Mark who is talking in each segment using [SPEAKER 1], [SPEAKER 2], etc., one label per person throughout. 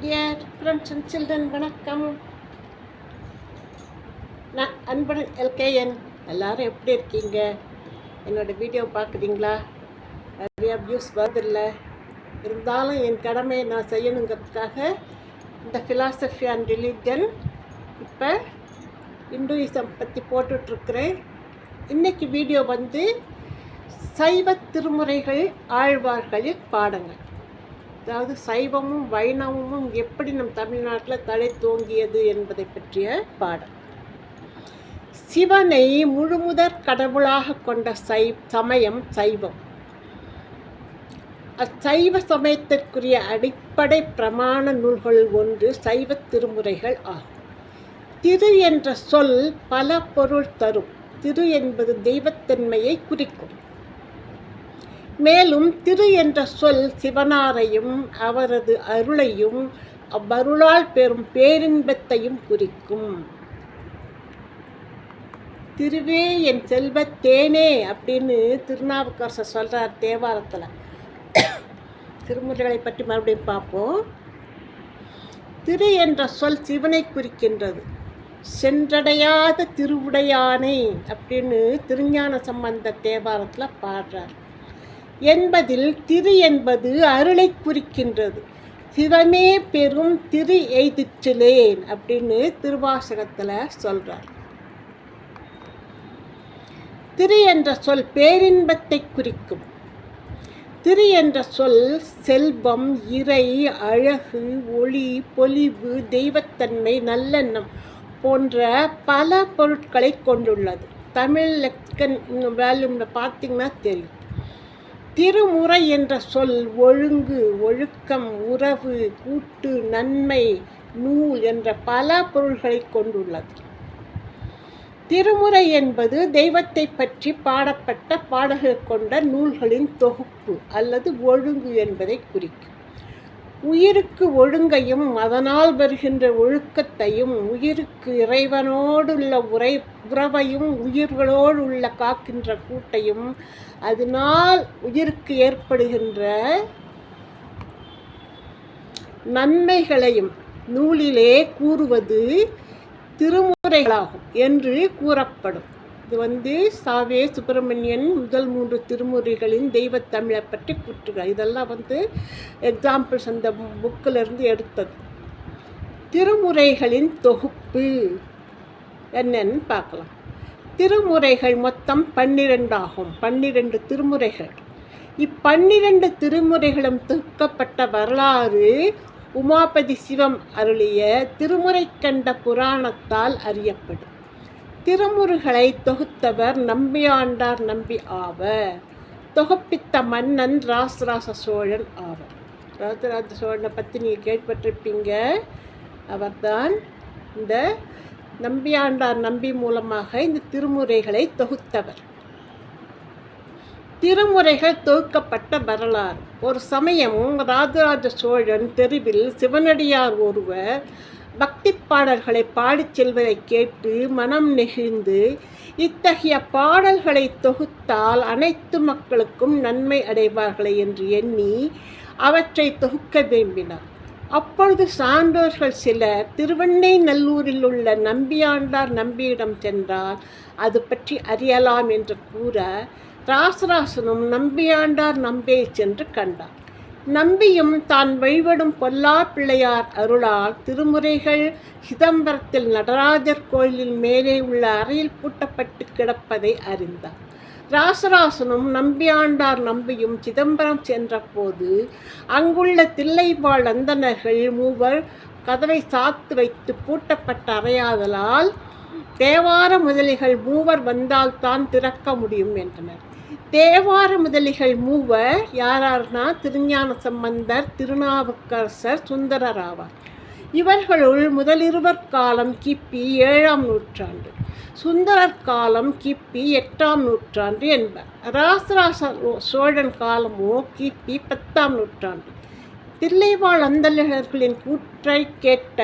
[SPEAKER 1] Dear friends and children வணக்கம் நான் அன்பன் LKN எல்லோரும் எப்படி இருக்கீங்க என்னோட வீடியோ பார்க்குறீங்களா நிறையா வியூஸ் வருதில்லை இருந்தாலும் என் கடமையை நான் செய்யணுங்கிறதுக்காக இந்த ஃபிலாசபி அண்ட் ரிலீஜன் இப்போ இந்துயிசம் பற்றி போட்டுட்ருக்குறேன் இன்றைக்கி வீடியோ வந்து சைவ திருமுறைகள் ஆழ்வார்களின் பாடங்கள் அதாவது சைவமும் வைணவமும் எப்படி நம் தமிழ்நாட்டில் தலை தோங்கியது என்பதை பற்றிய பாடம். சிவனை முழுமுதற் கடவுளாக கொண்ட சை சமயம் சைவம். அச்சைவ சமயத்திற்குரிய அடிப்படை பிரமாண நூல்கள் ஒன்று சைவ திருமுறைகள் ஆகும். திரு என்ற சொல் பல பொருள் தரும். திரு என்பது தெய்வத்தன்மையை குறிக்கும். மேலும் திரு என்ற சொல் சிவனாரையும் அவரது அருளையும் அவ்வருளால் பெறும் பேரின்பத்தையும் குறிக்கும். திருவே என் செல்வத்தேனே அப்படின்னு திருநாவுக்கரசர் சொல்கிறார் தேவாரத்தில். திருமுறைகளை பற்றி மறுபடியும் பார்ப்போம். திரு என்ற சொல் சிவனை குறிக்கின்றது. சென்றடையாத திருவுடையானை அப்படின்னு திருஞான சம்பந்த தேவாரத்தில் பாடுறார். என்பதில் திரு என்பது அருளை குறிக்கின்றது. சிவமே பெரும் திரு எய்திற்றிலேன் அப்படின்னு திருவாசகத்தில் சொல்கிறார் திரு என்ற சொல் பேரின்பத்தை குறிக்கும். திரு என்ற சொல் செல்வம் இறை அழகு ஒளி பொலிவு தெய்வத்தன்மை நல்லெண்ணம் போன்ற பல பொருட்களை கொண்டுள்ளது. தமிழ் லெக்கன் வேல்யூமில் பார்த்தீங்கன்னா தெரியும். திருமுறை என்ற சொல் ஒழுங்கு ஒழுக்கம் உறவு கூட்டு நன்மை நூல் என்ற பல பொருள்களை கொண்டுள்ளது. திருமுறை என்பது தெய்வத்தை பற்றி பாடப்பட்ட பாடல்கள் கொண்ட நூல்களின் தொகுப்பு அல்லது ஒழுங்கு என்பதை குறிக்கும். உயிருக்கு ஒழுங்கையும் அதனால் வருகின்ற ஒழுக்கத்தையும் உயிருக்கு இறைவனோடுள்ள உரை உறவையும் உயிர்களோடு உள்ள காக்கின்ற கூட்டையும் அதனால் உயிருக்கு ஏற்படுகின்ற நன்மைகளையும் நூலிலே கூறுவது திருமுறைகளாகும் என்று கூறப்படும். இது வந்து சாவே சுப்பிரமணியன் முதல் மூன்று திருமுறைகளின் தெய்வத்தமிழை பற்றி கூற்றுகள். இதெல்லாம் வந்து எக்ஸாம்பிள்ஸ் அந்த புக்கிலிருந்து எடுத்தது. திருமுறைகளின் தொகுப்பு என்னன்னு பார்க்கலாம். திருமுறைகள் மொத்தம் பன்னிரெண்டாகும். பன்னிரெண்டு திருமுறைகள். இப்பன்னிரண்டு திருமுறைகளும் தொகுக்கப்பட்ட வரலாறு உமாபதி சிவம் அருளிய திருமுறை கண்ட புராணத்தால் அறியப்படும். திருமுறைகளை தொகுத்தவர் நம்பியாண்டார் நம்பி ஆவர். தொகுப்பித்த மன்னன் ராசராச சோழன் ஆவர். ராஜராஜ சோழனை பற்றி நீங்கள் கேள்விப்பட்டிருப்பீங்க. அவர்தான் இந்த நம்பியாண்டார் நம்பி மூலமாக இந்த திருமுறைகளை தொகுத்தவர். திருமுறைகள் தொகுக்கப்பட்ட வரலாறு. ஒரு சமயம் ராஜராஜ சோழன் தெருவில் சிவனடியார் ஒருவர் பக்தி பாடல்களை பாடிச் செல்வதை கேட்டு மனம் நெகிழ்ந்து இத்தகைய பாடல்களை தொகுத்தால் அனைத்து மக்களுக்கும் நன்மை அடைவார்களே என்று எண்ணி அவற்றை தொகுக்க விரும்பினார். அப்பொழுது சான்றோர்கள் சிலர் திருவண்ணை நல்லூரில் உள்ள நம்பியாண்டார் நம்பியிடம் சென்றால் அது பற்றி அறியலாம் என்று கூற ராசராசனும் நம்பியாண்டார் நம்பியை சென்று கண்டார். நம்பியும் தான் வழிபடும் பொல்லா பிள்ளையார் அருளால் திருமுறைகள் சிதம்பரத்தில் நடராஜர் கோயிலின் மேலே உள்ள அறையில் பூட்டப்பட்டு கிடப்பதை அறிந்தார். ராசராசனும் நம்பியாண்டார் நம்பியும் சிதம்பரம் சென்றபோது அங்குள்ள தில்லைவாழ் அந்தணர்கள் மூவர் கதவை சாத்து வைத்து பூட்டப்பட்ட அறையாதலால் தேவார முதலிகள் மூவர் வந்தால்தான் திறக்க முடியும் என்றனர். தேவார முதலிகள் மூவர் யாரார்னா? திருஞான சம்பந்தர் திருநாவுக்கரசர் சுந்தரர் ஆவார் இவர்களுள் முதலிருவர் காலம் கிப்பி ஏழாம் நூற்றாண்டு. சுந்தரர் காலம் கிப்பி எட்டாம் நூற்றாண்டு என்பர். ராசராச சோழன் காலமோ கிபி பத்தாம் நூற்றாண்டு. தில்லைவாழ் அந்தலர்களின் கூற்றை கேட்ட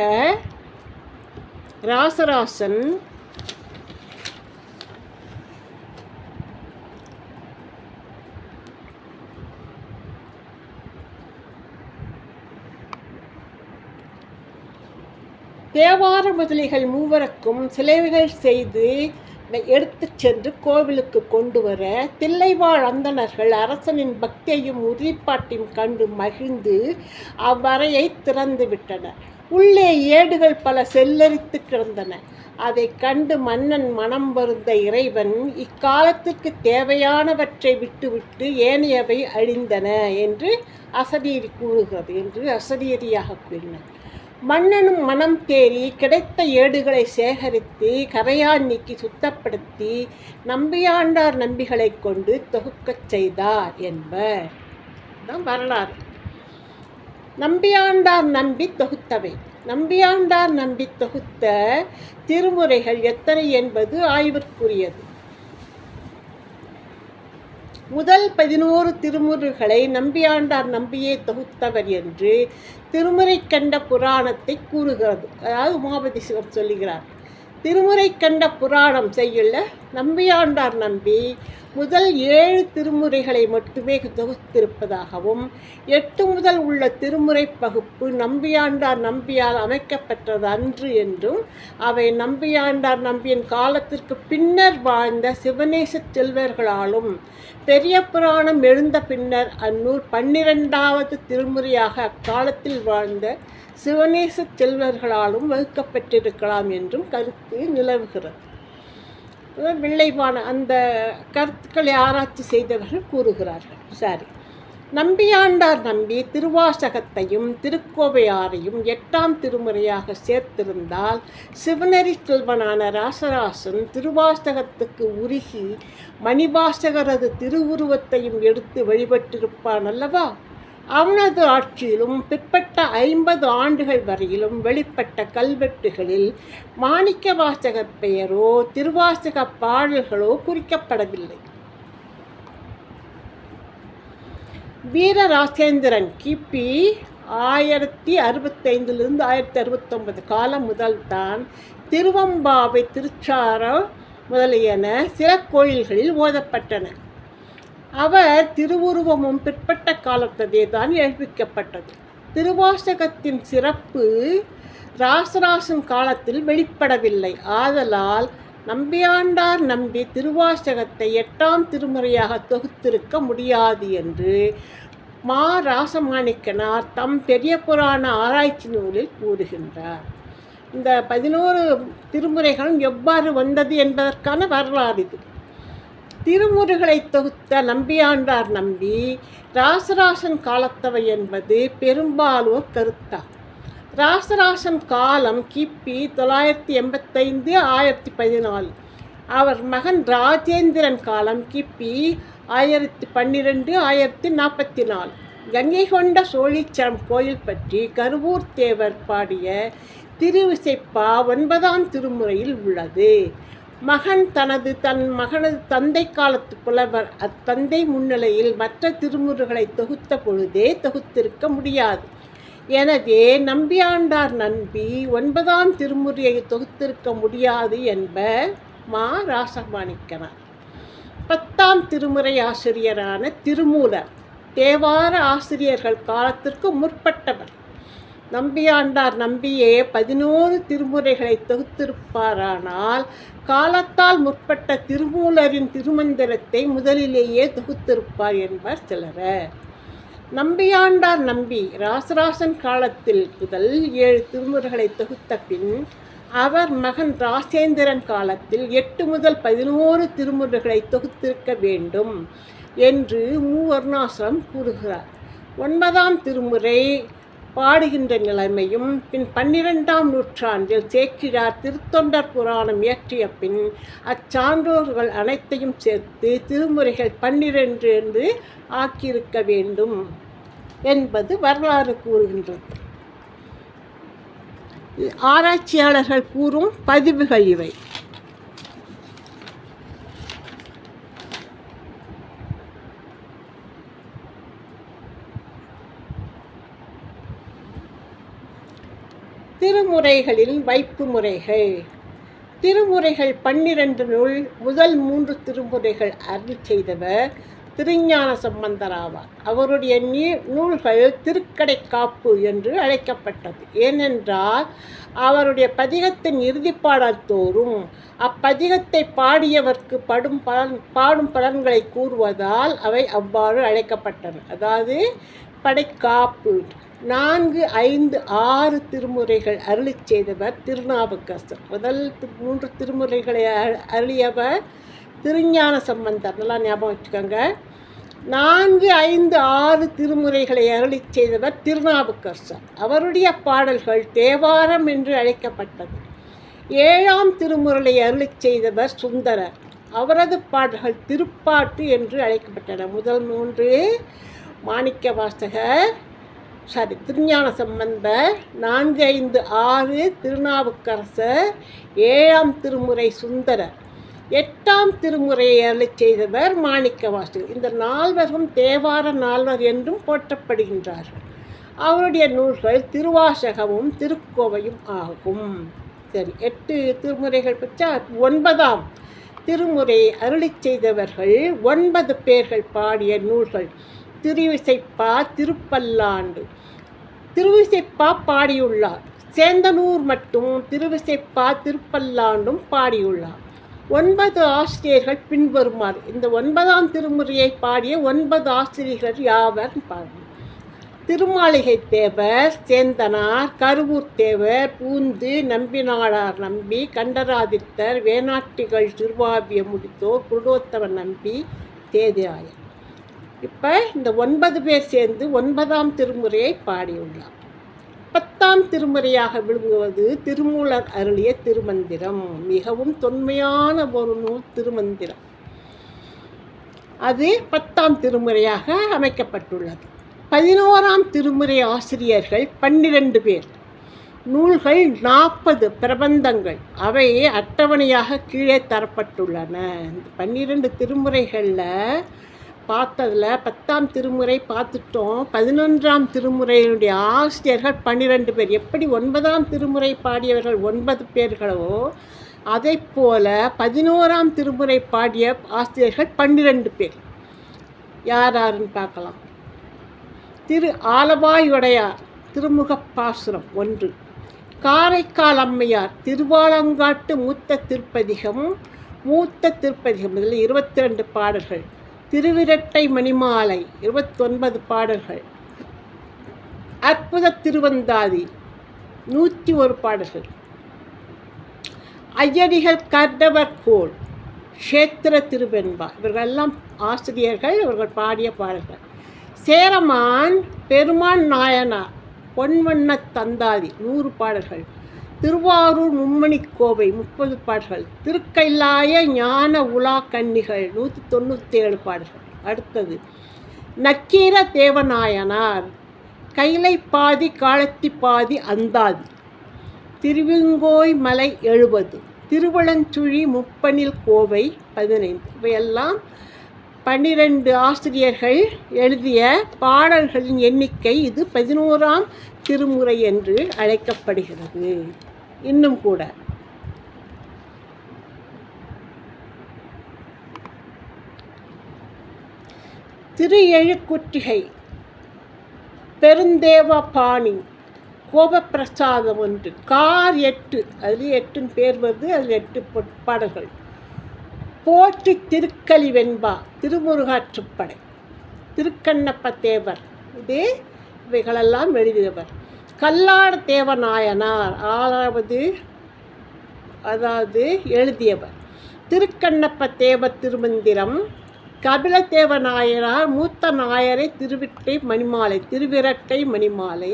[SPEAKER 1] ராசராசன் தேவார முதலிகள் மூவருக்கும் சிலைகள் செய்து எடுத்துச் சென்று கோவிலுக்கு கொண்டு வர தில்லைவாழ் அந்தணர்கள் அரசனின் பக்தியையும் உறுதிப்பாட்டையும் கண்டு மகிழ்ந்து அவ்வறையை திறந்து விட்டனர். உள்ளே ஏடுகள் பல செல்லரித்து கிடந்தன. அதை கண்டு மன்னன் மனம் வருந்த இறைவன் இக்காலத்துக்கு தேவையானவற்றை விட்டுவிட்டு ஏனையவை அழிந்தன என்று அசதியரி கூறுகிறது என்று அசரீரியாக கூறினார். மன்னனும் மனம் தேறி கிடைத்த ஏடுகளை சேகரித்து கரையான் நீக்கி சுத்தப்படுத்தி நம்பியாண்டார் நம்பிகளை கொண்டு தொகுக்கச் செய்தார் என்பர். தான் வரலாறு. நம்பியாண்டார் நம்பி தொகுத்தவை. நம்பியாண்டார் நம்பி தொகுத்த திருமுறைகள் எத்தனை என்பது ஆய்விற்குரியது. முதல் பதினோரு திருமுறைகளை நம்பியாண்டார் நம்பியே தொகுத்தவர் என்று திருமுறை கண்ட புராணத்தை கூறுகிறது. அதாவது உமாபதி சிவம் சொல்லுகிறார். திருமுறை கண்ட புராணம் செய்யுள்ள நம்பியாண்டார் நம்பி முதல் ஏழு திருமுறைகளை மட்டுமே தொகுத்திருப்பதாகவும் எட்டு முதல் உள்ள திருமுறை பகுப்பு நம்பியாண்டார் நம்பியால் அமைக்கப்பெற்றது அன்று என்றும் அவை நம்பியாண்டார் நம்பியின் காலத்திற்கு பின்னர் வாழ்ந்த சிவநேச செல்வர்களாலும் பெரிய புராணம் எழுந்த பின்னர் அந்நூல் பன்னிரெண்டாவது திருமுறையாக அக்காலத்தில் வாழ்ந்த சிவநேச செல்வர்களாலும் வகுக்கப்பட்டிருக்கலாம் என்றும் கருத்து நிலவுகிறது. வில்லைவான அந்த கருத்துக்களை ஆராய்ச்சி செய்தவர்கள் கூறுகிறார்கள். சரி. நம்பியாண்டார் நம்பி திருவாசகத்தையும் திருக்கோவையாரையும் எட்டாம் திருமுறையாக சேர்த்திருந்தால் சிவனரி செல்வனான ராசராசன் திருவாசகத்துக்கு உருகி மணிவாசகரது திருவுருவத்தையும் எடுத்து வழிபட்டிருப்பான் அல்லவா? அவனது ஆட்சியிலும் பிற்பட்ட ஐம்பது ஆண்டுகள் வரையிலும் வெளிப்பட்ட கல்வெட்டுகளில் மாணிக்க வாசகர் பெயரோ திருவாசக பாடல்களோ குறிக்கப்படவில்லை. வீரராசேந்திரன் கிபி ஆயிரத்தி அறுபத்தைந்திலிருந்து ஆயிரத்தி அறுபத்தொன்பது காலம் முதல் தான் திருவம்பாவை திருச்சாரம் முதலியன சில கோயில்களில் ஓதப்பட்டன. அவர் திருவுருவமும் பிற்பட்ட காலத்ததே தான் எழுப்பிக்கப்பட்டது. திருவாசகத்தின் சிறப்பு ராசராசன் காலத்தில் வெளிப்படவில்லை. ஆதலால் நம்பியாண்டார் நம்பி திருவாசகத்தை எட்டாம் திருமுறையாக தொகுத்திருக்க முடியாது என்று மா. ராசமாணிக்கனார் தம் பெரிய புராண ஆராய்ச்சி நூலில் கூறுகின்றார். இந்த பதினோரு திருமுறைகளும் எவ்வாறு வந்தது என்பதற்கான வரலாறு இது. திருமுருகளை தொகுத்த நம்பியாண்டார் நம்பி ராசராசன் காலத்தவை என்பது பெரும்பாலோர் கருத்தாகும் ராசராசன் காலம் கிபி தொள்ளாயிரத்தி எண்பத்தைந்து ஆயிரத்தி பதினாலு. அவர் மகன் ராஜேந்திரன் காலம் கிபி ஆயிரத்தி பன்னிரெண்டு ஆயிரத்தி நாற்பத்தி நாலு கங்கை கொண்ட சோழீச்சரம் கோயில் பற்றி கருவூர் தேவர் பாடிய திருவிசைப்பா ஒன்பதாம் திருமுறையில் உள்ளது. மகன் தனது தன் மகனது தந்தை காலத்து புலவர் அத்தந்தை முன்னிலையில் மற்ற திருமுறைகளை தொகுத்த பொழுதே தொகுத்திருக்க முடியாது. எனவே நம்பியாண்டார் நம்பி ஒன்பதாம் திருமுறையை தொகுத்திருக்க முடியாது என்ப மா. ராசமாணிக்கனார். பத்தாம் திருமுறை ஆசிரியரான திருமூலர் தேவார ஆசிரியர்கள் காலத்திற்கு முற்பட்டவர். நம்பியாண்டார் நம்பியே பதினோரு திருமுறைகளை தொகுத்திருப்பாரானால் காலத்தால் முற்பட்ட திருமூலரின் திருமந்திரத்தை முதலிலேயே தொகுத்திருப்பார் என்பார் சிலர் நம்பியாண்டார் நம்பி ராசராசன் காலத்தில் முதல் ஏழு திருமுறைகளை தொகுத்த பின் அவர் மகன் ராசேந்திரன் காலத்தில் எட்டு முதல் பதினோரு திருமுறைகளை தொகுத்திருக்க வேண்டும் என்று மூவர்ணாசிரம் கூறுகிறார். ஒன்பதாம் திருமுறை பாடுகின்ற நிலைமையும் பின் பன்னிரெண்டாம் நூற்றாண்டில் சேக்கிழார் திருத்தொண்டர் புராணம் இயற்றிய பின் அச்சான்றோர்கள் அனைத்தையும் சேர்த்து திருமுறைகள் பன்னிரெண்டு என்று ஆக்கியிருக்க வேண்டும் என்பது வரலாறு கூறுகின்றது. ஆராய்ச்சியாளர்கள் கூறும் பதிவுகள் இவை. திருமுறைகளில் வைப்பு முறைகள். திருமுறைகள் பன்னிரண்டு நூல் முதல் மூன்று திருமுறைகள் அருள் செய்தவர் திருஞான சம்பந்தர் ஆவார் அவருடைய நீ நூல்கள் திருக்கடை காப்பு என்று அழைக்கப்பட்டது. ஏனென்றால் அவருடைய பதிகத்தின் இறுதிப்பாடல் தோறும் அப்பதிகத்தை பாடியவர்க்கு படும் பலன் பாடும் பலன்களை கூறுவதால் அவை அவ்வாறு அழைக்கப்பட்டன. அதாவது படைக்காப்பு. நான்கு ஐந்து ஆறு திருமுறைகள் அருளி செய்தவர் திருநாவுக்கரசர். முதல் மூன்று திருமுறைகளை அருளியவர் திருஞான சம்பந்தர். நல்லா ஞாபகம் வச்சுக்கோங்க. நான்கு ஐந்து ஆறு திருமுறைகளை அருளி செய்தவர் திருநாவுக்கரசர். அவருடைய பாடல்கள் தேவாரம் என்று அழைக்கப்பட்டது. ஏழாம் திருமுறையை அருளி செய்தவர் சுந்தரர். அவரது பாடல்கள் திருப்பாட்டு என்று அழைக்கப்பட்டன. முதல் மூன்று மாணிக்க வாசகர் சாரி திருஞான சம்பந்தர் நான்கு ஐந்து ஆறு திருநாவுக்கரசர் ஏழாம் திருமுறை சுந்தரர் எட்டாம் திருமுறையை அருளி செய்தவர் மாணிக்க வாசகர் இந்த நால்வரும் தேவார நால்வர் என்றும் போற்றப்படுகின்றார்கள். அவருடைய நூல்கள் திருவாசகமும் திருக்கோவையும் ஆகும். சரி எட்டு திருமுறைகள் பற்றா ஒன்பதாம் திருமுறையை அருளி செய்தவர்கள் ஒன்பது பேர்கள் பாடிய நூல்கள் திருவிசைப்பா திருப்பல்லாண்டு. திருவிசைப்பா பாடியுள்ளார். சேந்தனூர் மட்டும் திருவிசைப்பா திருப்பல்லாண்டும் பாடியுள்ளார். ஒன்பது ஆசிரியர்கள் பின்வருமாறு. இந்த ஒன்பதாம் திருமுறையை பாடிய ஒன்பது ஆசிரியர்கள் யாவர் பாருங்கள். திருமாளிகை தேவர் சேந்தனார் கருவூர் தேவர் பூந்து நம்பினாளார் நம்பி கண்டராதித்தர் வேணாட்டிகள் திருவாவிய முடித்தோர் குருடோத்தவன் நம்பி தேதியாயர் இப்போ இந்த ஒன்பது பேர் சேர்ந்து ஒன்பதாம் திருமுறையை பாடியுள்ளார். பத்தாம் திருமுறையாக விழுங்குவது திருமூலர் அருளிய திருமந்திரம். மிகவும் தொன்மையான ஒரு நூல் திருமந்திரம். அது பத்தாம் திருமுறையாக அமைக்கப்பட்டுள்ளது. பதினோராம் திருமுறை ஆசிரியர்கள் பன்னிரண்டு பேர். நூல்கள் நாற்பது பிரபந்தங்கள். அவை அட்டவணையாக கீழே தரப்பட்டுள்ளன. இந்த பன்னிரெண்டு திருமுறைகளில் பார்த்ததில் பத்தாம் திருமுறை பார்த்துட்டோம். பதினொன்றாம் திருமுறையினுடைய ஆசிரியர்கள் பன்னிரெண்டு பேர். எப்படி ஒன்பதாம் திருமுறை பாடியவர்கள் ஒன்பது பேர்களோ அதே போல் பதினோராம் திருமுறை பாடிய ஆசிரியர்கள் பன்னிரெண்டு பேர். யார் யாருன்னு பார்க்கலாம். திரு ஆலவாயுடையார் திருமுகப்பாசுரம் ஒன்று. காரைக்கால் அம்மையார் திருவாலங்காட்டு மூத்த திருப்பதிகம் மூத்த திருப்பதிகம். இதில் இருபத்தி ரெண்டு பாடல்கள். திருவிரட்டை மணிமாலை இருபத்தொன்பது பாடல்கள். அற்புத திருவந்தாதி நூற்றி ஒரு பாடல்கள். ஐயடிகள் கர்டவர் கோல் க்ஷேத்திர திருவெண்பா. இவர்களெல்லாம் ஆசிரியர்கள் இவர்கள் பாடிய பாடல்கள். சேரமான் பெருமான் நாயனார் பொன்வண்ண தந்தாதி நூறு பாடல்கள். திருவாரூர் மும்மணி கோவை முப்பது பாடல்கள். திருக்கைலாய ஞான உலா கன்னிகள் நூற்றி தொண்ணூற்றி ஏழு பாடல்கள். அடுத்தது நக்கீர தேவநாயனார் கைலை பாதி காலத்தி பாதி அந்தாதி. திருவிங்கோய் மலை எழுபது. திருவளஞ்சுழி முப்பனில் கோவை பதினைந்து. இவையெல்லாம் பன்னிரண்டு ஆசிரியர்கள் எழுதிய பாடல்களின் எண்ணிக்கை இது பதினோராம் திருமுறை என்று அழைக்கப்படுகிறது. இன்னும் கூட. திரு எழுக்குற்றிகை பெருந்தேவபாணி கோபப்பிரசாதம் ஒன்று கார் எட்டு அதில் எட்டுன்னு பேர் வருது அதில் எட்டு பாடல்கள். போற்றி திருக்கலி வெண்பா திருமுருகாற்றுப்படை திருக்கண்ணப்ப தேவர் இது இவைகளெல்லாம் எழுதியவர். கல்லாட தேவநாயனார் ஆறாவது அதாவது எழுதியவர். திருக்கண்ணப்ப தேவ திருமந்திரம் கபில தேவநாயனார் மூத்த நாயரை திருவிட்டை மணிமாலை திருவிரட்டை மணிமாலை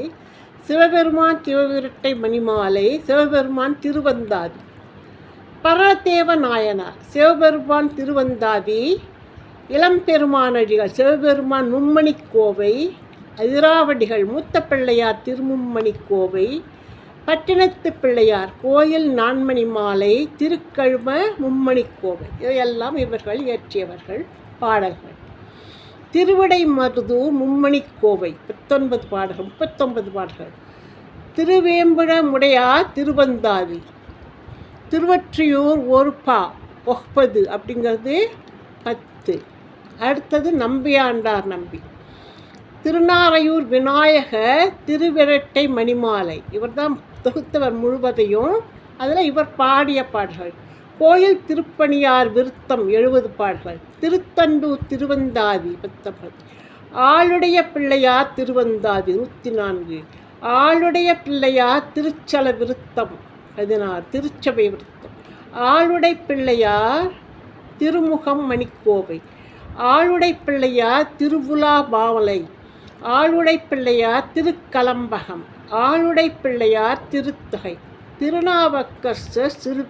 [SPEAKER 1] சிவபெருமான் சிவவிரட்டை மணிமாலை சிவபெருமான் திருவந்தாதி. பரதேவ நாயனார் சிவபெருமான் திருவந்தாதி இளம்பெருமானடிகள் சிவபெருமான் மும்மணி கோவை அதிராவடிகள் மூத்த பிள்ளையார் திருமும்மணி கோவை பட்டினத்து பிள்ளையார் கோயில் நான்மணி மாலை திருக்கழும மும்மணி கோவை இவையெல்லாம் இவர்கள் இயற்றியவர்கள் பாடல்கள். திருவிடை மருதூர் மும்மணி கோவை பத்தொன்பது பாடல்கள் முப்பத்தொன்பது பாடல்கள். திருவேம்புட முடையார் திருவந்தாதி திருவற்றியூர் ஒரு பா ஒப்பது அப்படிங்கிறது பத்து. அடுத்தது நம்பியாண்டார் நம்பி. திருநாரையூர் விநாயகர் திருவிரட்டை மணிமாலை. இவர்தான் தொகுத்தவர் முழுவதையும் அதில் இவர் பாடிய பாடல்கள். கோயில் திருப்பணியார் விருத்தம் எழுபது பாடல்கள். திருத்தண்டூர் திருவந்தாதி பத்தொன்பது. ஆளுடைய பிள்ளையார் திருவந்தாதி நூற்றி நான்கு. ஆளுடைய பிள்ளையார் திருச்சல விருத்தம் பதினாறு திருச்சபை விருத்தம் ஆளுடை பிள்ளையார் திருமுகம் மணிக்கோவை. ஆளுடை பிள்ளையார் திருவுலா பாவலை. ஆளுடை பிள்ளையார் திருக்கலம்பகம். ஆளுடை பிள்ளையார் திருத்தொகை. திருநாவக்கர்சர் சிறு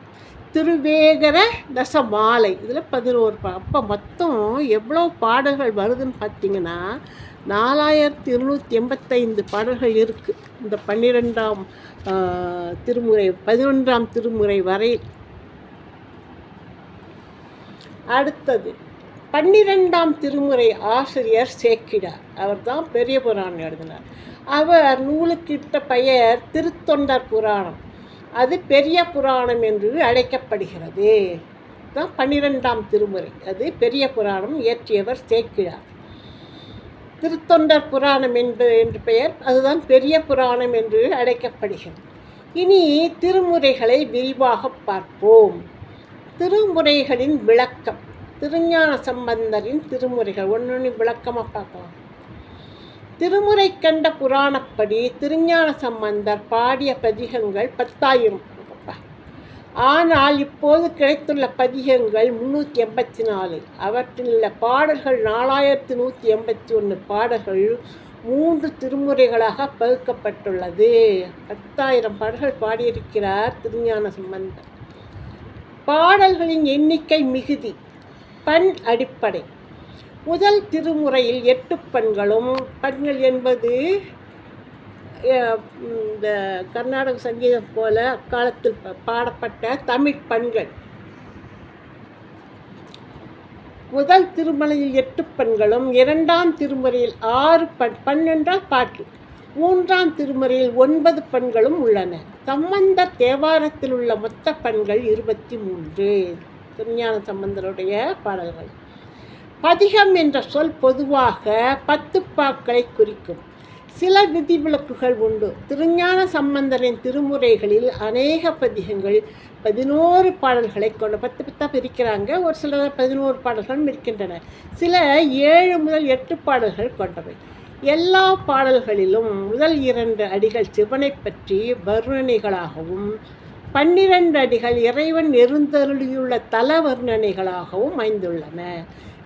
[SPEAKER 1] திருவேகர தசமாலை. இதில் பதினோரு பா அப்போ மொத்தம் எவ்வளோ பாடல்கள் வருதுன்னு பார்த்தீங்கன்னா நாலாயிரத்தி இருநூற்றி எண்பத்தைந்து பாடல்கள் இருக்குது இந்த பன்னிரெண்டாம் திருமுறை பதினொன்றாம் திருமுறை வரை. அடுத்தது பன்னிரெண்டாம் திருமுறை ஆசிரியர் சேக்கிடார் அவர் தான் பெரிய புராணம் எழுதினார். அவர் நூலுக்கிட்ட பெயர் திருத்தொண்டர் புராணம். அது பெரிய புராணம் என்று அழைக்கப்படுகிறது. தான் பன்னிரெண்டாம் திருமுறை. அது பெரிய புராணம் இயற்றியவர் சேக்கிழார். திருத்தொண்டர் புராணம் என்பது என்று பெயர். அதுதான் பெரிய புராணம் என்று அழைக்கப்படுகிறது. இனி திருமுறைகளை விரிவாக பார்ப்போம். திருமுறைகளின் விளக்கம். திருஞான சம்பந்தரின் திருமுறைகள். ஒன்று விளக்கமாக பார்க்கலாம். திருமுறை கண்ட புராணப்படி திருஞான சம்பந்தர் பாடிய பதிகங்கள் பத்தாயிரம். ஆனால் இப்போது கிடைத்துள்ள பதிகங்கள் முன்னூற்றி எண்பத்தி நாலு அவற்றில் உள்ள பாடல்கள் நாலாயிரத்தி நூற்றி எண்பத்தி ஒன்று பாடல்கள் மூன்று திருமுறைகளாக பகுக்கப்பட்டுள்ளது. பத்தாயிரம் பாடல்கள் பாடியிருக்கிறார் திருஞான சம்பந்தர். பாடல்களின் எண்ணிக்கை மிகுதி பண் அடிப்படை. முதல் திருமுறையில் எட்டு பண்களும் பண்கள் என்பது இந்த கர்நாடக சங்கீதம் போல அக்காலத்தில் பாடப்பட்ட தமிழ் பண்கள். முதல் திருமலையில் எட்டு பெண்களும் இரண்டாம் திருமுறையில் ஆறு பண் பெண் என்றால் பாட்டு மூன்றாம் திருமுறையில் ஒன்பது பெண்களும் உள்ளன. சம்பந்த தேவாரத்தில் உள்ள மொத்த பெண்கள் இருபத்தி மூன்று திருஞான சம்பந்தருடைய பாடல்கள். பதிகம் என்ற சொல் பொதுவாக பத்து பாக்களை குறிக்கும். சில விதிவிலக்குகள் உண்டு. திருஞான சம்பந்தரின் திருமுறைகளில் அநேக பதிகங்கள் பதினோரு பாடல்களை கொண்ட பத்து பத்தாக பிரிக்கிறாங்க. ஒரு சில பதினோரு பாடல்களும் இருக்கின்றன. சில ஏழு முதல் எட்டு பாடல்கள் கொண்டவை. எல்லா பாடல்களிலும் முதல் இரண்டு அடிகள் சிவனை பற்றி வர்ணனைகளாகவும் பன்னிரண்டு அடிகள் இறைவன் எருந்தருளியுள்ள தல வர்ணனைகளாகவும் அமைந்துள்ளன.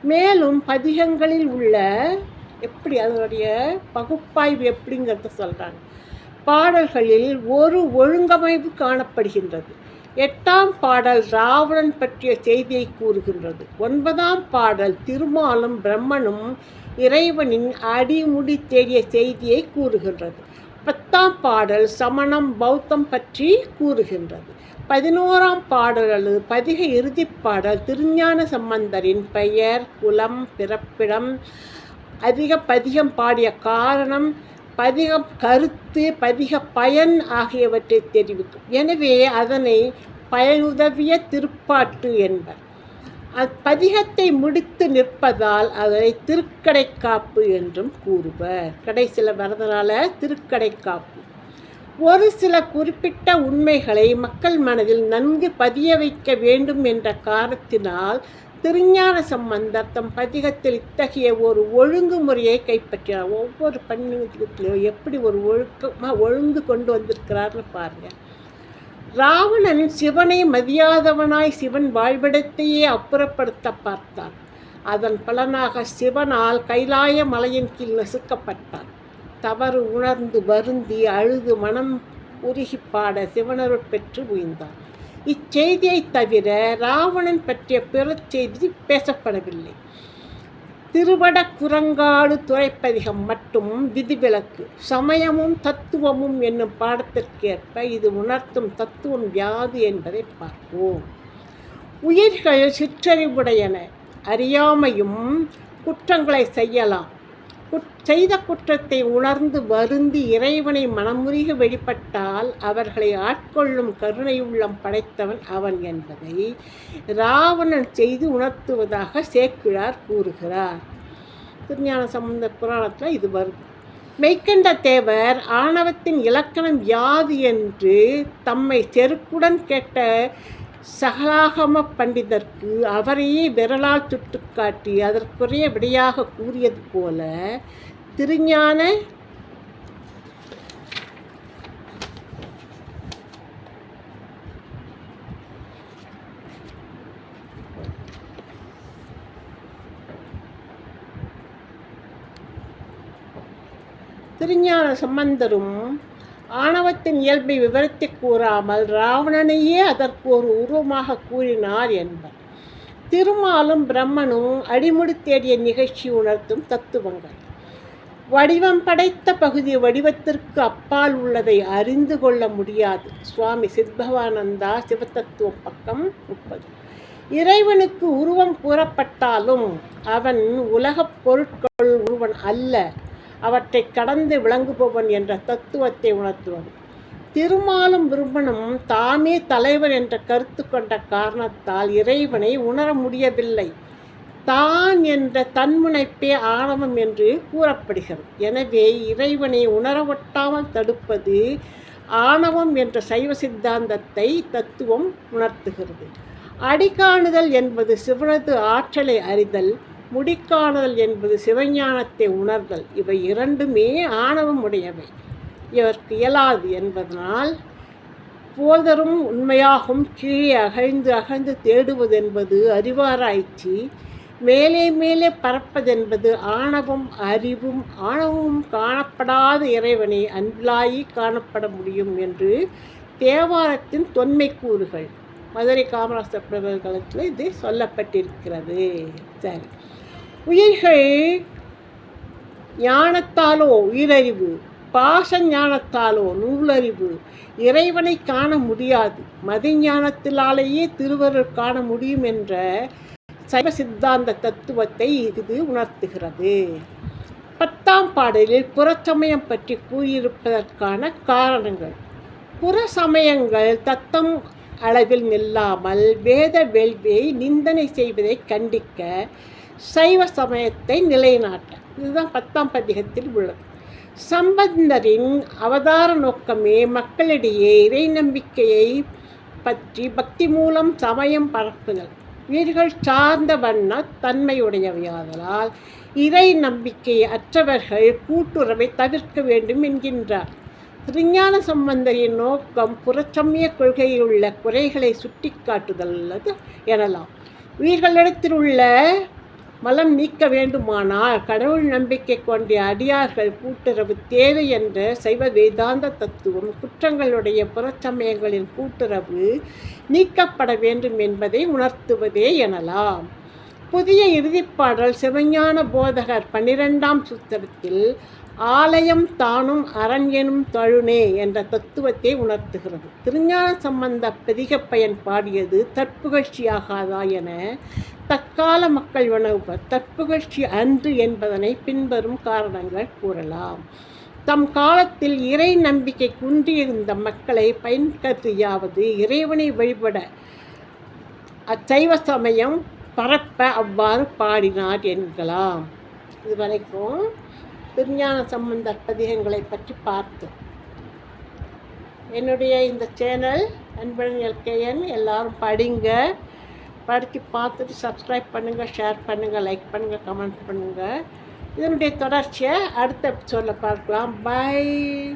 [SPEAKER 1] மேலும் பதிகங்களில் உள்ள எப்படி அதனுடைய பகுப்பாய்வு எப்படிங்கிறத சொல்கிறாங்க பாடல்களில் ஒரு ஒழுங்கமைவு காணப்படுகின்றது. எட்டாம் பாடல் ராவணன் பற்றிய செய்தியை கூறுகின்றது. ஒன்பதாம் பாடல் திருமாலும் பிரம்மனும் இறைவனின் அடிமுடி தேடிய செய்தியை கூறுகின்றது. பத்தாம் பாடல் சமணம் பௌத்தம் பற்றி கூறுகின்றது. பதினோராம் பாடல் அல்லது பதிக இறுதிப்பாடல் திருஞான சம்பந்தரின் பெயர் குலம் பிறப்பிடம் அதிக பதிகம் பாடிய காரணம் பதிகம் கருத்து பதிக பயன் ஆகியவற்றை தெரிவிக்கும். எனவே அதனை பயனுதவிய திருப்பாட்டு என்பர். அப்பதிகத்தை முடித்து நிற்பதால் அதனை திருக்கடைக்காப்பு என்றும் கூறுவர். கடைசியில் வரதனால திருக்கடைக்காப்பு. ஒரு சில குறிப்பிட்ட உண்மைகளை மக்கள் மனதில் நன்கு பதிய வைக்க வேண்டும் என்ற காரணத்தினால் திருஞான சம்பந்தர் தம் பதிகத்தில் இத்தகைய ஒரு ஒழுங்குமுறையை கைப்பற்றினார். ஒவ்வொரு பண்ணிலையும் எப்படி ஒரு ஒழுக்கமாக ஒழுங்கு கொண்டு வந்திருக்கிறார்னு பாருங்கள் ராவணன் சிவனை மதியாதவனாய் சிவன் வாழ்விடத்தையே அப்புறப்படுத்த பார்த்தான். அதன் பலனாக சிவனால் கைலாய மலையின் கீழ் நசுக்கப்பட்டான். தவறு உணர்ந்து வருந்தி அழுது மனம் உருகி பாட சிவனருள் பெற்று உயிர்ந்தான். இச்செய்தியை தவிர ராவணன் பற்றிய பிற செய்தி பேசப்படவில்லை. திருவட குரங்காடு துறைப்பதிகம் மட்டும் விதிவிலக்கு. சமயமும் தத்துவமும் என்னும் பாடத்திற்கேற்ப இது உணர்த்தும் தத்துவம் யாது என்பதை பார்ப்போம். உயிர்கள் சிற்றறிவுடையன. அறியாமையும் குற்றங்களை செய்யலாம். செய்த குற்றத்தை உணர்ந்து வருந்தி இறைவனை மனமுருகி வெளிப்பட்டால் அவர்களை ஆட்கொள்ளும் கருணை உள்ளம் படைத்தவன் அவன் என்பதை ராவணன் செய்து உணர்த்துவதாக சேக்கிழார் கூறுகிறார். திருஞான சம்பந்த புராணத்தில் இது வருது. மெய்கண்ட தேவர் ஆணவத்தின் இலக்கணம் யாது என்று தம்மை செருக்குடன் கேட்ட சகலாகம பண்டிதர்க்கு அவரையே விரலால் சுட்டுக்காட்டி அதற்குரிய விடையாக கூறியது போல திருஞான திருஞான சம்பந்தரும் ஆணவத்தின் இயல்பை விவரித்து கூறாமல் ராவணனையே அதற்கு ஒரு உருவமாக கூறினார் என்பர். திருமாலும் பிரம்மனும் அடிமுடி தேடிய நிகழ்ச்சி உணர்த்தும் தத்துவங்கள். வடிவம் படைத்த பகுதி வடிவத்திற்கு அப்பால் உள்ளதை அறிந்து கொள்ள முடியாது. சுவாமி சித்பவானந்தா சிவத்தத்துவம் பக்கம் முப்பது. இறைவனுக்கு உருவம் கூறப்பட்டாலும் அவன் உலகப் பொருட்கள் ஒருவன் அல்ல. அவற்றை கடந்து விளங்குபவன் என்ற தத்துவத்தை உணர்த்துவது. திருமாலும் விரும்பனும் தாமே தலைவர் என்ற கருத்து கொண்ட காரணத்தால் இறைவனை உணர முடியவில்லை. தான் என்ற தன்முனைப்பே ஆணவம் என்று கூறப்படுகிறது. எனவே இறைவனை உணரவட்டாமல் தடுப்பது ஆணவம் என்ற சைவ சித்தாந்தத்தை தத்துவம் உணர்த்துகிறது. அடிகாணுதல் என்பது சிவனது ஆற்றலை அறிதல் முடிக்காணுதல் என்பது சிவஞானத்தை உணர்தல். இவை இரண்டுமே ஆணவம் உடையவை. இவருக்கு இயலாது என்பதனால் போதரும் உண்மையாகும் கீழே அகழ்ந்து அகழ்ந்து தேடுவது என்பது அறிவாராய்ச்சி. மேலே மேலே பறப்பதென்பது ஆணவம் அறிவும் ஆணவமும் காணப்படாத இறைவனை அன்பிலாயி காணப்பட முடியும் என்று தேவாரத்தின் தொன்மை கூறுகள். மதுரை காமராசர் காலத்தில் இது சொல்லப்பட்டிருக்கிறது. சரி. உயிர்கள் ஞானத்தாலோ உயிரறிவு பாச ஞானத்தாலோ நூலறிவு இறைவனை காண முடியாது. மதிஞானத்திலாலேயே திருவருள் காண முடியும் என்ற சைவ சித்தாந்த தத்துவத்தை இது உணர்த்துகிறது. பத்தாம் பாடலில் புறச்சமயம் பற்றி கூறியிருப்பதற்கான காரணங்கள். புற சமயங்கள் தத்தம் அளவில் நில்லாமல் வேத வேள்வியை நிந்தனை செய்வதை கண்டிக்க சைவ சமயத்தை நிலைநாட்ட. இதுதான் பத்தாம் பதிகத்தில் உள்ளது. சம்பந்தரின் அவதார நோக்கமே மக்களிடையே இறை நம்பிக்கையை பற்றி பக்தி மூலம் சமயம் பரப்புதல். வீர்கள் சார்ந்த வண்ண தன்மையுடையவையாதலால் இறை நம்பிக்கை அற்றவர்கள் கூட்டுறவை தவிர்க்க வேண்டும் என்கின்றார். திருஞான சம்பந்தரின் நோக்கம் புறச்சமய கொள்கையில் உள்ள குறைகளை சுட்டிக்காட்டுதல் எனலாம். உயிர்களிடத்தில் உள்ள மலம் நீக்க வேண்டுமானால் கடவுள் நம்பிக்கை கொண்ட அடியார்கள் கூட்டுறவு தேவை என்ற சைவ வேதாந்த தத்துவம் குற்றங்களுடைய புறச்சமயங்களின் கூட்டுறவு நீக்கப்பட வேண்டும் என்பதை உணர்த்துவதே எனலாம். புதிய இறுதிப்பாடல் சிவஞான போதகர் பன்னிரெண்டாம் சுத்திரத்தில் ஆலயம் தானும் அரண் எனும் தழுனே என்ற தத்துவத்தை உணர்த்துகிறது. திருஞான சம்பந்த பெதிகப்பயன் பயன் பாடியது தற்புகழ்ச்சியாகாதா என தற்கால மக்கள் உணவு தற்புகழ்ச்சி அன்று என்பதனை பின்வரும் காரணங்கள் கூறலாம். தம் காலத்தில் இறை நம்பிக்கை குன்றியிருந்த மக்களை பயன்கருதியாவது இறைவனை வழிபட அச்சைவ சமயம் பரப்ப அவ்வாறு பாடினார் என்கலாம். இதுவரைக்கும் திருஞான சம்பந்த பதிகங்களை பற்றி பார்த்தோம். என்னுடைய இந்த சேனல் அன்பழன் எல்கேஎன் எல்லோரும் படிங்க. படித்து பார்த்துட்டு சப்ஸ்கிரைப் பண்ணுங்கள் ஷேர் பண்ணுங்கள் லைக் பண்ணுங்கள் கமெண்ட் பண்ணுங்கள் இதனுடைய தொடர்ச்சியை அடுத்த எபிசோடில் பார்க்கலாம். பாய்